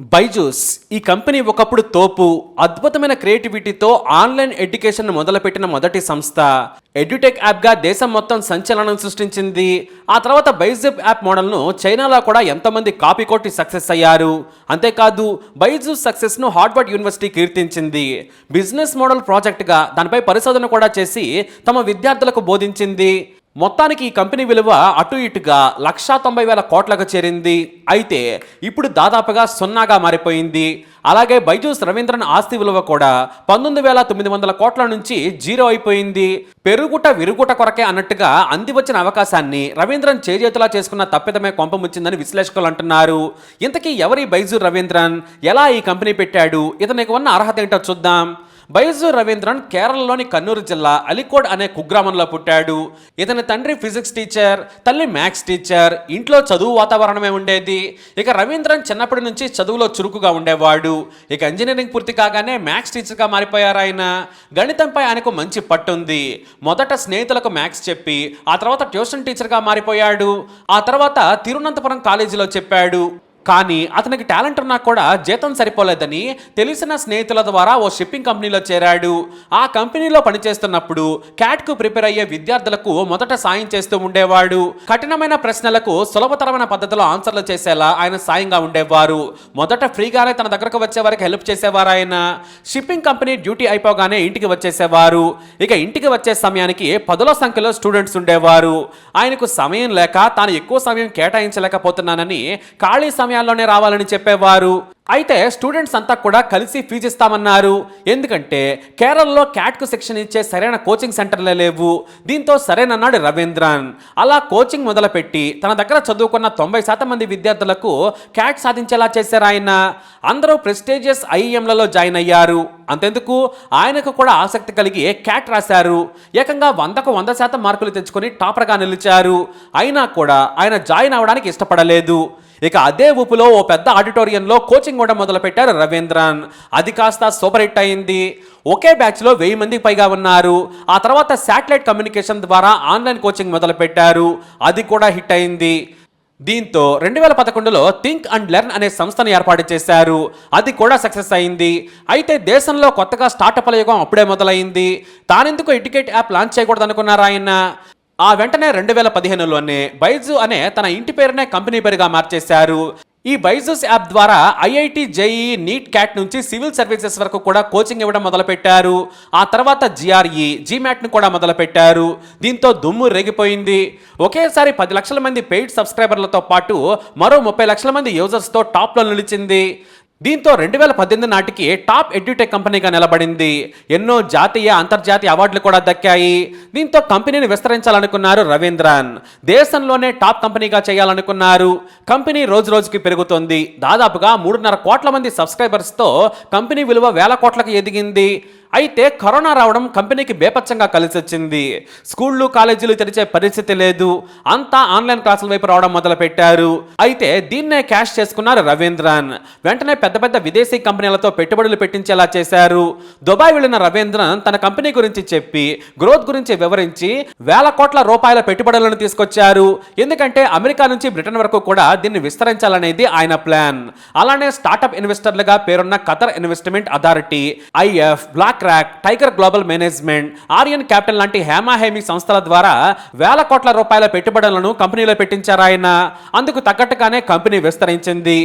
బైజూస్ ఈ కంపెనీ ఒకప్పుడు తోపు అద్భుతమైన క్రియేటివిటీతో ఆన్లైన్ ఎడ్యుకేషన్ మొదలుపెట్టిన మొదటి సంస్థ. ఎడ్యుటెక్ యాప్గా దేశం మొత్తం సంచలనం సృష్టించింది. ఆ తర్వాత బైజూప్ యాప్ మోడల్ను చైనాలో కూడా ఎంతోమంది కాపీ కొట్టి సక్సెస్ అయ్యారు. అంతేకాదు బైజూస్ సక్సెస్ను హార్వర్డ్ యూనివర్సిటీ కీర్తించింది. బిజినెస్ మోడల్ ప్రాజెక్ట్గా దానిపై పరిశోధన కూడా చేసి తమ విద్యార్థులకు బోధించింది. మొత్తానికి ఈ కంపెనీ విలువ అటు ఇటుగా లక్షా తొంభై వేల కోట్లకు చేరింది. అయితే ఇప్పుడు దాదాపుగా సున్నాగా మారిపోయింది. అలాగే బైజూస్ రవీంద్రన్ ఆస్తి విలువ కూడా పంతొమ్మిది వేల తొమ్మిది వందల కోట్ల నుంచి జీరో అయిపోయింది. పెరుగుట విరుగుట కొరకే అన్నట్టుగా అంది వచ్చిన అవకాశాన్ని రవీంద్రన్ చేజేతులా చేసుకున్న తప్పిదమే కొంపముచ్చిందని విశ్లేషకులు అంటున్నారు. ఇంతకీ ఎవరి బైజూ రవీంద్రన్? ఎలా ఈ కంపెనీ పెట్టాడు? ఇతనికి ఉన్న అర్హత ఏంటో చూద్దాం. బైజు రవీంద్రన్ కేరళలోని కన్నూరు జిల్లా అలికోడ్ అనే కుగ్రామంలో పుట్టాడు. ఇతని తండ్రి ఫిజిక్స్ టీచర్ తల్లి మ్యాథ్స్ టీచర్ ఇంట్లో చదువు వాతావరణమే ఉండేది. ఇక రవీంద్రన్ చిన్నప్పటి నుంచి చదువులో చురుకుగా ఉండేవాడు. ఇక ఇంజనీరింగ్ పూర్తి కాగానే మ్యాథ్స్ టీచర్గా మారిపోయారు ఆయన. గణితంపై ఆయనకు మంచి పట్టుంది. మొదట స్నేహితులకు మ్యాథ్స్ చెప్పి ఆ తర్వాత ట్యూషన్ టీచర్గా మారిపోయాడు. ఆ తర్వాత తిరువనంతపురం కాలేజీలో చెప్పాడు. కానీ అతనికి టాలెంట్ ఉన్నా కూడా జీతం సరిపోలేదని తెలిసిన స్నేహితుల ద్వారా ఓ షిప్పింగ్ కంపెనీలో చేరాడు. ఆ కంపెనీలో పనిచేస్తున్నప్పుడు క్యాట్కు ప్రిపేర్ అయ్యే విద్యార్థులకు మొదట సాయం చేస్తూ ఉండేవాడు. కఠినమైన ప్రశ్నలకు సులభతరమైన పద్ధతిలో ఆన్సర్లు చేసేలా ఆయన సాయంగా ఉండేవారు. మొదట ఫ్రీగానే తన దగ్గరకు వచ్చే వారికి హెల్ప్ చేసేవారు ఆయన. షిప్పింగ్ కంపెనీ డ్యూటీ అయిపోగానే ఇంటికి వచ్చేసేవారు. ఇక ఇంటికి వచ్చే సమయానికి పదుల సంఖ్యలో స్టూడెంట్స్ ఉండేవారు. ఆయనకు సమయం లేక తాను ఎక్కువ సమయం కేటాయించలేకపోతున్నానని ఖాళీ సమయం సమయాల్లోనే రావాలని చెప్పేవారు. అయితే స్టూడెంట్స్ అంతా కూడా కలిసి ఫీజు ఇస్తామన్నారు. ఎందుకంటే కేరళలో క్యాట్కు శిక్షణ ఇచ్చే సరైన కోచింగ్ సెంటర్లే లేవు. దీంతో సరేనన్నాడు రవీంద్రన్. అలా కోచింగ్ మొదలుపెట్టి తన దగ్గర చదువుకున్న తొంభై శాతం మంది విద్యార్థులకు క్యాట్ సాధించేలా చేశారు ఆయన. అందరూ ప్రెస్టేజియస్ ఐఎంలలో జాయిన్ అయ్యారు. అంతెందుకు? ఆయనకు కూడా ఆసక్తి కలిగి క్యాట్ రాశారు. ఏకంగా వందకు వంద శాతం మార్కులు తెచ్చుకొని టాపర్గా నిలిచారు. అయినా కూడా ఆయన జాయిన్ అవడానికి ఇష్టపడలేదు. ఇక అదే ఊపులో ఓ పెద్ద ఆడిటోరియంలో కోచింగ్ కూడా మొదలుపెట్టారు రవీంద్రన్. అది కాస్త సూపర్ హిట్ అయింది. ఒకే బ్యాచ్లో వెయ్యి మందికి పైగా ఉన్నారు. ఆ తర్వాత శాటిలైట్ కమ్యూనికేషన్ ద్వారా ఆన్లైన్ కోచింగ్ మొదలుపెట్టారు. అది కూడా హిట్ అయింది. దీంతో రెండు వేల పదకొండులో థింక్ అండ్ లెర్న్ అనే సంస్థను ఏర్పాటు చేశారు. అది కూడా సక్సెస్ అయింది. అయితే దేశంలో కొత్తగా స్టార్టప్ల యుగం అప్పుడే మొదలైంది. తానెందుకు ఎడ్యుకేట్ యాప్ లాంచ్ చేయకూడదు అనుకున్నారు ఆయన? ఆ వెంటనే రెండు వేల పదిహేనులోనే బైజు అనే తన ఇంటి పేరునే కంపెనీ పేరుగా మార్చేశారు. ఈ బైజూస్ యాప్ ద్వారా ఐఐటి జేఈ నీట్ క్యాట్ నుంచి సివిల్ సర్వీసెస్ వరకు కూడా కోచింగ్ ఇవ్వడం మొదలుపెట్టారు. ఆ తర్వాత జిఆర్ఈ జీమాట్ను కూడా మొదలుపెట్టారు. దీంతో దుమ్ము రేగిపోయింది. ఒకేసారి పది లక్షల మంది పెయిడ్ సబ్స్క్రైబర్లతో పాటు మరో ముప్పై లక్షల మంది యూజర్స్తో టాప్లో నిలిచింది. దీంతో రెండు వేల పద్దెనిమిది నాటికి టాప్ ఎడ్యుటెక్ కంపెనీగా నిలబడింది. ఎన్నో జాతీయ అంతర్జాతీయ అవార్డులు కూడా దక్కాయి. దీంతో కంపెనీని విస్తరించాలనుకున్నారు రవీంద్రన్. దేశంలోనే టాప్ కంపెనీగా చేయాలనుకున్నారు. కంపెనీ రోజు రోజుకి పెరుగుతోంది. దాదాపుగా మూడున్నర కోట్ల మంది సబ్స్క్రైబర్స్తో కంపెనీ విలువ వేల కోట్లకు ఎదిగింది. అయితే కరోనా రావడం కంపెనీకి బేపచ్చంగా కలిసి వచ్చింది స్కూళ్ళు కాలేజీలు తెరిచే పరిస్థితి లేదు. అంతా ఆన్లైన్ క్లాసుల వైపు రావడం మొదలు పెట్టారు అయితే దీన్నే క్యాష్ చేసుకున్నారు రవీంద్రన్. వెంటనే పెద్ద పెద్ద విదేశీ కంపెనీలతో పెట్టుబడులు పెట్టించేలా చేశారు. దుబాయ్ వెళ్ళిన రవీంద్రన్ తన కంపెనీ గురించి చెప్పి గ్రోత్ గురించి వివరించి వేల కోట్ల రూపాయల పెట్టుబడులను తీసుకొచ్చారు. ఎందుకంటే అమెరికా నుంచి బ్రిటన్ వరకు కూడా దీన్ని విస్తరించాలనేది ఆయన ప్లాన్. అలానే స్టార్టప్ ఇన్వెస్టర్లుగా పేరున్న Qatar investment authority if BlackRock Tiger Global management Aarin capital లాంటి హేమాహేమి సంస్థల ద్వారా వేల కోట్ల రూపాయల పెట్టుబడులను కంపెనీలో పెట్టించారు ఆయన. అందుకు తగ్గట్టుగానే కంపెనీ విస్తరించింది.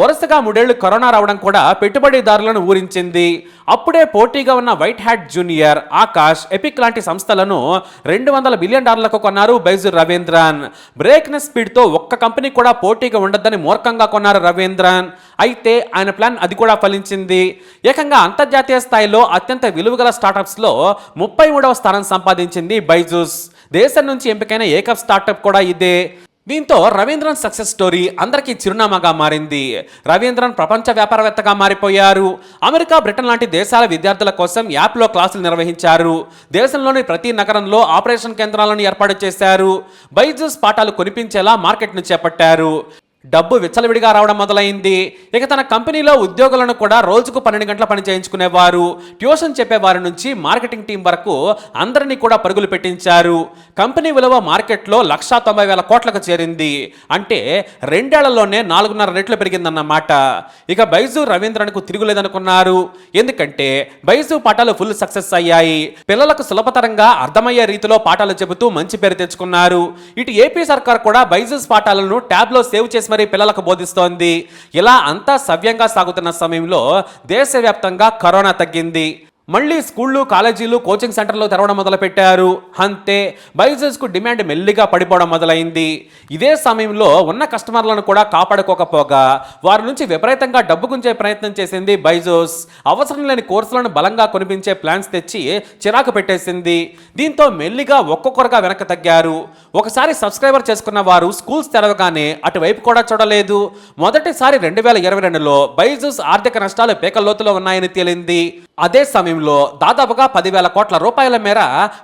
వరుసగా మూడేళ్ళు కరోనా రావడం కూడా పెట్టుబడిదారులను ఊరించింది. అప్పుడే పోటీగా ఉన్న white hat junior Aakash Epic లాంటి సంస్థలను రెండు వందల బిలియన్ డాలర్లకు కొన్నారు బైజు రవీంద్రన్. బ్రేక్నెస్ స్పీడ్తో ఒక్క కంపెనీ కూడా పోటీగా ఉండొద్దని మూర్ఖంగా కొన్నారు రవీంద్రన్. అయితే ఆయన ప్లాన్ అది కూడా ఫలించింది. ఏకంగా అంతర్జాతీయ స్థాయిలో అత్యంత విలువగల స్టార్టప్స్లో ముప్పై మూడవ స్థానం సంపాదించింది బైజూస్. దేశం నుంచి ఎంపికైన ఏకప్ స్టార్టప్ కూడా ఇదే. దీంతో రవీంద్రన్ సక్సెస్ స్టోరీ అందరికీ చిరునామాగా మారింది. రవీంద్రన్ ప్రపంచ వ్యాపారవేత్తగా మారిపోయారు. అమెరికా బ్రిటన్ లాంటి దేశాల విద్యార్థుల కోసం యాప్లో క్లాసులు నిర్వహించారు. దేశంలోని ప్రతి నగరంలో ఆపరేషన్ కేంద్రాలను ఏర్పాటు చేశారు. బైజూస్ పాఠాలు కొనిపించేలా మార్కెట్ను చేపట్టారు. డబ్బు విచ్చలవిడిగా రావడం మొదలైంది. ఇక తన కంపెనీలో ఉద్యోగులను కూడా రోజుకు పన్నెండు గంటల పని చేయించుకునేవారు. ట్యూషన్ చెప్పేవారి నుంచి మార్కెటింగ్ టీం వరకు అందరినీ కూడా పరుగులు పెట్టించారు. కంపెనీ విలువ మార్కెట్లో లక్షా తొంభై వేల కోట్లకు చేరింది. అంటే రెండేళ్ళలోనే నాలుగున్నర రెట్లు పెరిగిందన్నమాట. ఇక బైజు రవీంద్రన్కు తిరుగులేదనుకున్నారు. ఎందుకంటే బైజు పాఠాలు ఫుల్ సక్సెస్ అయ్యాయి. పిల్లలకు సులభతరంగా అర్థమయ్యే రీతిలో పాఠాలు చెబుతూ మంచి పేరు తెచ్చుకున్నారు. ఇటు ఏపీ సర్కార్ కూడా బైజూస్ పాఠాలను ట్యాబ్లో సేవ్ చేసి మరీ పిల్లలకు బోధిస్తోంది. ఇలా అంతా సవ్యంగా సాగుతున్న సమయంలో దేశవ్యాప్తంగా కరోనా తగ్గింది. మళ్ళీ స్కూళ్ళు కాలేజీలు కోచింగ్ సెంటర్లు తెరవడం మొదలుపెట్టారు. అంతే బైజూస్కు డిమాండ్ మెల్లిగా పడిపోవడం మొదలైంది. ఇదే సమయంలో ఉన్న కస్టమర్లను కూడా కాపాడుకోకపోగా వారి నుంచి విపరీతంగా డబ్బు గుంజే ప్రయత్నం చేసింది బైజోస్. అవసరం లేని కోర్సులను బలంగా కొనిపించే ప్లాన్స్ తెచ్చి చిరాకు పెట్టేసింది. దీంతో మెల్లిగా ఒక్కొక్కరుగా వెనక్కి తగ్గారు. ఒకసారి సబ్స్క్రైబర్ చేసుకున్న వారు స్కూల్స్ తెరవగానే అటువైపు కూడా చూడలేదు. మొదటిసారి రెండు వేల ఇరవై రెండులో బైజూస్ ఆర్థిక నష్టాలు పేకల్లోతులో ఉన్నాయని తేలింది. అదే సమయంలో దాదాపుగా పదివేల కోట్ల రూపాయల మేర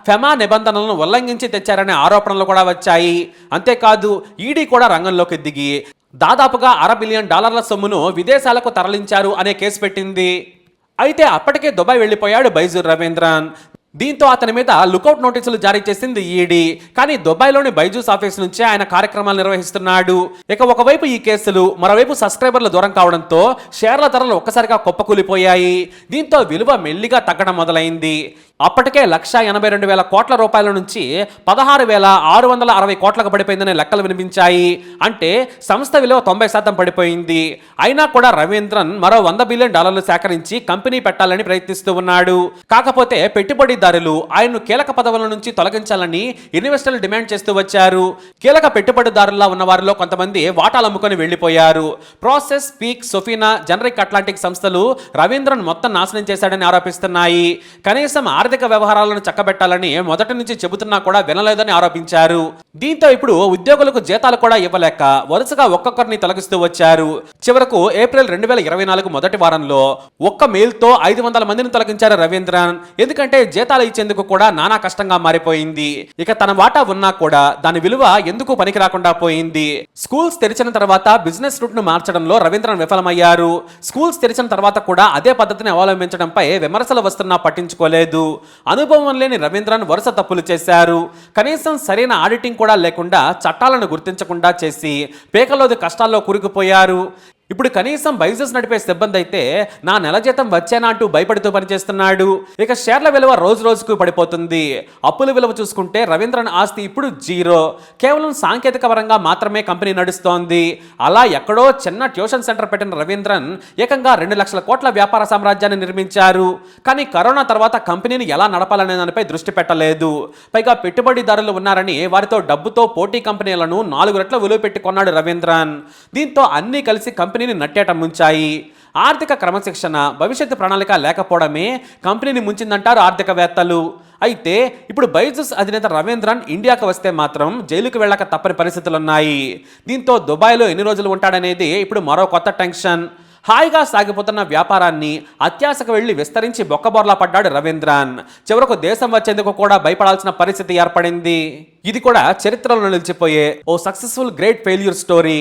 ఫెమా నిబంధనలను ఉల్లంఘించి తెచ్చారనే ఆరోపణలు కూడా వచ్చాయి. అంతేకాదు ఈడీ కూడా రంగంలోకి దిగి దాదాపుగా అర బిలియన్ డాలర్ల సొమ్మును విదేశాలకు తరలించారు అనే కేసు పెట్టింది. అయితే అప్పటికే దుబాయ్ వెళ్ళిపోయాడు బైజూర్ రవీంద్రన్. దీంతో అతని మీద లుకౌట్ నోటీసులు జారీ చేసింది ఈడీ. కానీ దుబాయ్లోని బైజూస్ ఆఫీస్ నుంచే ఆయన కార్యక్రమాలు నిర్వహిస్తున్నాడు. ఇక ఒకవైపు ఈ కేసులు మరోవైపు సబ్స్క్రైబర్లు దూరం కావడంతో షేర్ల ధరలు ఒక్కసారిగా కుప్పకూలిపోయాయి. దీంతో విలువ మెల్లిగా తగ్గడం మొదలైంది. అప్పటికే లక్ష ఎనభై రెండు వేల కోట్ల రూపాయల నుంచి పదహారు వేల ఆరు వందల అరవై కోట్లకు పడిపోయిందనే లెక్కలు వినిపించాయి. అంటే సంస్థ విలువ తొంభై శాతం పడిపోయింది. అయినా కూడా రవీంద్రన్ మరో వంద బిలియన్ డాలర్లు సేకరించి కంపెనీ పెట్టాలని ప్రయత్నిస్తూ ఉన్నాడు. కాకపోతే పెట్టుబడి పెట్టుబడిదారులు ఆయన్ను కీలక పదవుల నుంచి తొలగించాలని ఇన్వెస్టర్లు డిమాండ్ చేస్తూ వచ్చారు. కీలక పెట్టుబడిదారుల్లో ఉన్న వారిలో కొంతమంది వాటాలు అమ్ముకొని వెళ్ళిపోయారు Prosus Peak Sofina General Atlantic సంస్థలు రవీంద్రన్ మొత్తం నాశనం చేశాడని ఆరోపిస్తున్నాయి. కనీసం ఆర్థిక వ్యవహారాలను చక్కబెట్టాలని మొదటి నుంచి చెబుతున్నా కూడా వినలేదని ఆరోపించారు. దీంతో ఇప్పుడు ఉద్యోగులకు జీతాలు కూడా ఇవ్వలేక వరుసగా ఒక్కొక్కరిని తొలగిస్తూ వచ్చారు. చివరకు ఏప్రిల్ రెండు వేల ఇరవై నాలుగు మొదటి వారంలో ఒక్క మెయిల్తో ఐదు వందల మందిని తొలగించారు రవీంద్రన్. ఎందుకంటే జీతాలు ఇచ్చేందుకు కూడా నానా కష్టంగా మారిపోయింది. ఇక తన వాటా ఉన్నా కూడా దాని విలువ ఎందుకు పనికి రాకుండా పోయింది? స్కూల్స్ తెరిచిన తర్వాత బిజినెస్ రూట్ను మార్చడంలో రవీంద్రన్ విఫలమయ్యారు. స్కూల్స్ తెరిచిన తర్వాత కూడా అదే పద్ధతిని అవలంబించడంపై విమర్శలు వస్తున్నా పట్టించుకోలేదు. అనుభవం లేని రవీంద్రన్ వరుస తప్పులు చేశారు. కనీసం సరైన ఆడిటింగ్ కూడా లేకుండా చట్టాలను గుర్తించకుండా చేసి పేకలోది కష్టాల్లో కూరుకుపోయారు. ఇప్పుడు కనీసం బైజెస్ నడిపే సిబ్బంది అయితే నా నెల జీతం వచ్చేనా అంటూ భయపడుతూ పనిచేస్తున్నాడు. ఇక షేర్ల విలువ రోజు రోజుకు పడిపోతుంది. అప్పుల విలువ చూసుకుంటే రవీంద్రన్ ఆస్తి ఇప్పుడు జీరో. కేవలం సాంకేతిక పరంగా మాత్రమే కంపెనీ నడుస్తోంది. అలా ఎక్కడో చిన్న ట్యూషన్ సెంటర్ పెట్టిన రవీంద్రన్ ఏకంగా రెండు లక్షల కోట్ల వ్యాపార సామ్రాజ్యాన్ని నిర్మించారు. కానీ కరోనా తర్వాత కంపెనీని ఎలా నడపాలనే దానిపై దృష్టి పెట్టలేదు. పైగా పెట్టుబడిదారులు ఉన్నారని వారితో డబ్బుతో పోటీ కంపెనీలను నాలుగు రెట్ల విలువ పెట్టుకున్నాడు రవీంద్రన్. దీంతో అన్నీ కలిసి కంపెనీ కంపెనీని నట్టేట ముంచాయి. ఆర్థిక క్రమశిక్షణ భవిష్యత్తు ప్రణాళిక లేకపోవడమే కంపెనీని ముంచిందంటారు ఆర్థికవేత్తలు. అయితే ఇప్పుడు బైజుస్ అధినేత రవీంద్రన్ ఇండియాకు వస్తే మాత్రం జైలుకు వెళ్ళక తప్పని పరిస్థితులున్నాయి. దీంతో దుబాయ్లో ఎన్ని రోజులు ఉంటాడనేది ఇప్పుడు మరో కొత్త టెన్షన్. హాయిగా సాగిపోతున్న వ్యాపారాన్ని అత్యాశకు వెళ్ళి విస్తరించి బొక్కబొర్లా పడ్డాడు రవీంద్రన్. చివరకు దేశం వచ్చేందుకు కూడా భయపడాల్సిన పరిస్థితి ఏర్పడింది. ఇది కూడా చరిత్రలో నిలిచిపోయే ఓ సక్సెస్ఫుల్ గ్రేట్ ఫెయిల్యూర్ స్టోరీ.